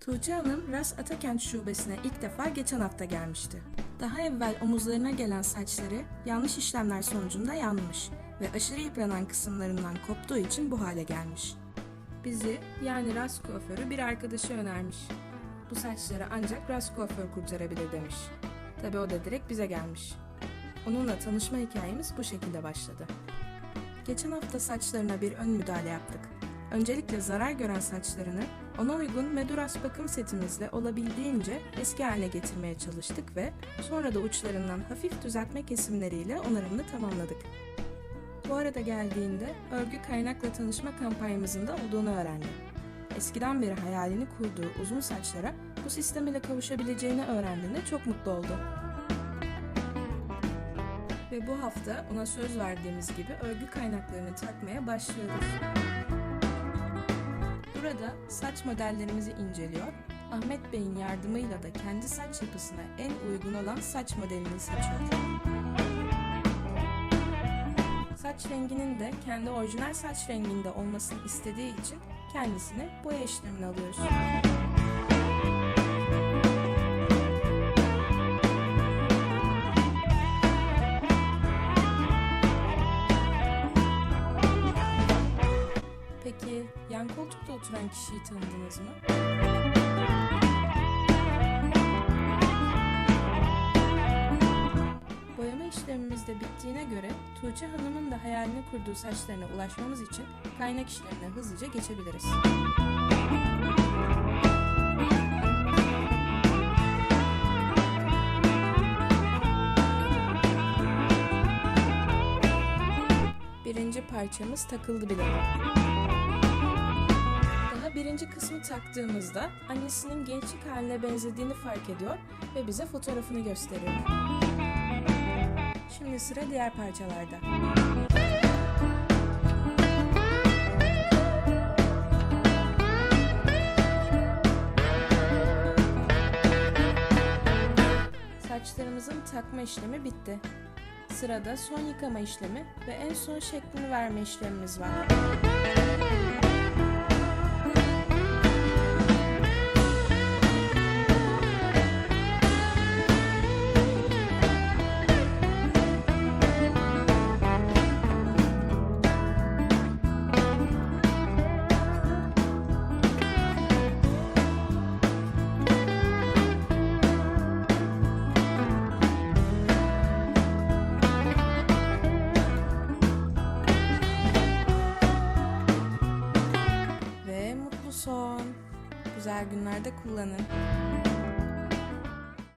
Tuğçe Hanım Ras Atakent Şubesi'ne ilk defa geçen hafta gelmişti. Daha evvel omuzlarına gelen saçları yanlış işlemler sonucunda yanmış ve aşırı yıpranan kısımlarından koptuğu için bu hale gelmiş. Bizi yani Ras kuaförü bir arkadaşı önermiş. Bu saçları ancak Ras kuaför kurtarabilir demiş. Tabi o da direkt bize gelmiş. Onunla tanışma hikayemiz bu şekilde başladı. Geçen hafta saçlarına bir ön müdahale yaptık. Öncelikle zarar gören saçlarını ona uygun Meduras bakım setimizle olabildiğince eski haline getirmeye çalıştık ve sonra da uçlarından hafif düzeltme kesimleriyle onarımını tamamladık. Bu arada geldiğinde örgü kaynakla tanışma kampanyamızın da olduğunu öğrendi. Eskiden beri hayalini kurduğu uzun saçlara bu sistem ile kavuşabileceğini öğrendiğinde çok mutlu oldu. Ve bu hafta ona söz verdiğimiz gibi örgü kaynaklarını takmaya başlıyoruz. Burada saç modellerimizi inceliyor, Ahmet Bey'in yardımıyla da kendi saç yapısına en uygun olan saç modelini seçiyor. Saç renginin de kendi orijinal saç renginde olmasını istediği için kendisine boya işlemini alıyoruz. Yan koltukta oturan kişiyi tanıdınız mı? Boyama işlemimiz de bittiğine göre Tuğçe Hanım'ın da hayalini kurduğu saçlarına ulaşmamız için kaynak işlemine hızlıca geçebiliriz. Birinci parçamız takıldı bile. Birinci kısmı taktığımızda annesinin gençlik haline benzediğini fark ediyor ve bize fotoğrafını gösteriyor. Şimdi sıra diğer parçalarda. Saçlarımızın takma işlemi bitti. Sırada son yıkama işlemi ve en son şeklini verme işlemimiz var. Son. Güzel günlerde kullanın.